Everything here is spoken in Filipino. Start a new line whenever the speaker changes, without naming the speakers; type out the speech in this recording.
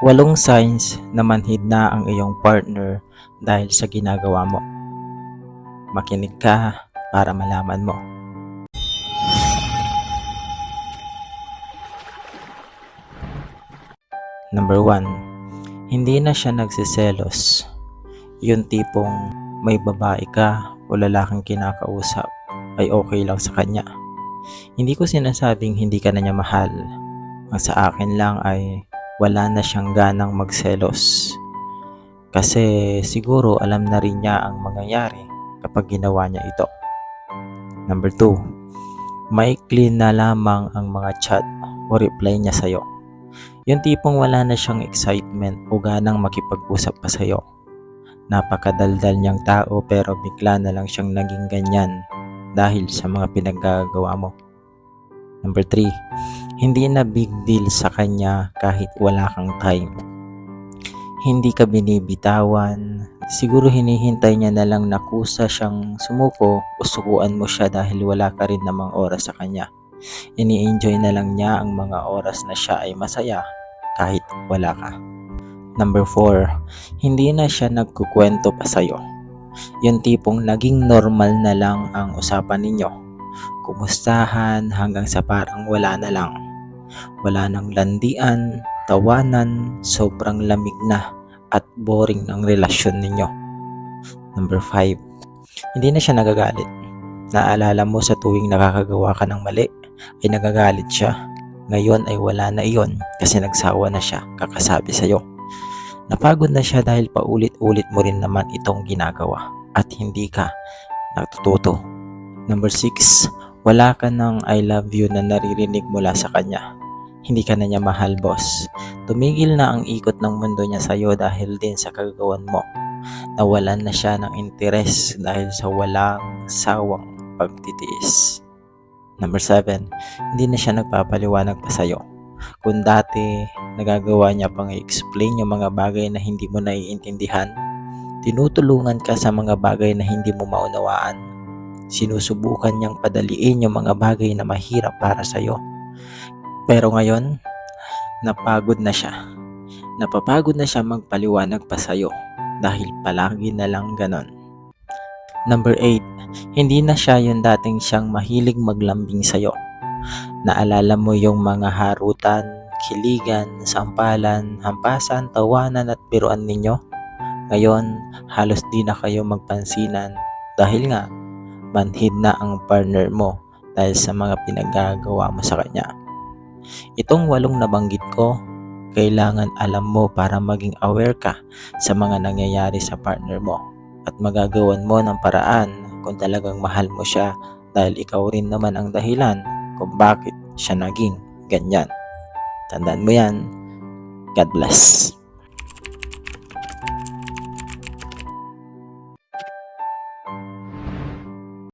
Walong signs na manhid na ang iyong partner dahil sa ginagawa mo. Makinig ka para malaman mo. Number 1. Hindi na siya nagsiselos. Yung tipong may babae ka o lalaking kinakausap ay okay lang sa kanya. Hindi ko sinasabing hindi ka na niya mahal. Ang sa akin lang ay wala na siyang ganang magselos. Kasi siguro alam na rin niya ang mangyayari kapag ginawa niya ito. Number 2. Maikli na lamang ang mga chat o reply niya sa'yo. Yung tipong wala na siyang excitement o ganang makipag-usap pa sa'yo. Napakadaldal niyang tao pero bigla na lang siyang naging ganyan dahil sa mga pinaggagawa mo. Number 3. Hindi na big deal sa kanya kahit wala kang time. Hindi ka binibitawan. Siguro hinihintay niya na lang na kusa siyang sumuko o sukuan mo siya dahil wala ka rin namang oras sa kanya. Ini-enjoy na lang niya ang mga oras na siya ay masaya kahit wala ka. Number 4. Hindi na siya nagkukwento pa sa'yo. Yung tipong naging normal na lang ang usapan ninyo. Kumustahan hanggang sa parang wala na lang. Wala nang landian, tawanan, sobrang lamig na at boring ng relasyon ninyo. Number 5. Hindi na siya nagagalit. Naalala mo sa tuwing nakakagawa ka ng mali ay nagagalit siya. Ngayon ay wala na iyon kasi nagsawa na siya kakasabi sa'yo. Napagod na siya dahil paulit-ulit mo rin naman itong ginagawa at hindi ka natututo. Number 6. Wala ka ng I love you na naririnig mula sa kanya. Hindi ka na niya mahal, boss. Tumigil na ang ikot ng mundo niya sa'yo dahil din sa kagagawan mo. Nawalan na siya ng interes dahil sa walang sawang pagtitiis. Number 7. Hindi na siya nagpapaliwanag pa sa'yo. Kung dati nagagawa niya pang i-explain yung mga bagay na hindi mo naiintindihan, tinutulungan ka sa mga bagay na hindi mo maunawaan. Sinusubukan niyang padaliin yung mga bagay na mahirap para sa'yo. Pero ngayon, napagod na siya. Napapagod na siya magpaliwanag pa sa'yo dahil palagi na lang ganon. Number 8. Hindi na siya yung dating siyang mahilig maglambing sa'yo. Naalala mo yung mga harutan, kiligan, sampalan, hampasan, tawanan at biruan ninyo? Ngayon, halos di na kayo magpansinan dahil nga, manhid na ang partner mo dahil sa mga pinagagawa mo sa kanya. Itong walong nabanggit ko, kailangan alam mo para maging aware ka sa mga nangyayari sa partner mo at magagawan mo ng paraan kung talagang mahal mo siya dahil ikaw rin naman ang dahilan kung bakit siya naging ganyan. Tandaan mo yan. God bless.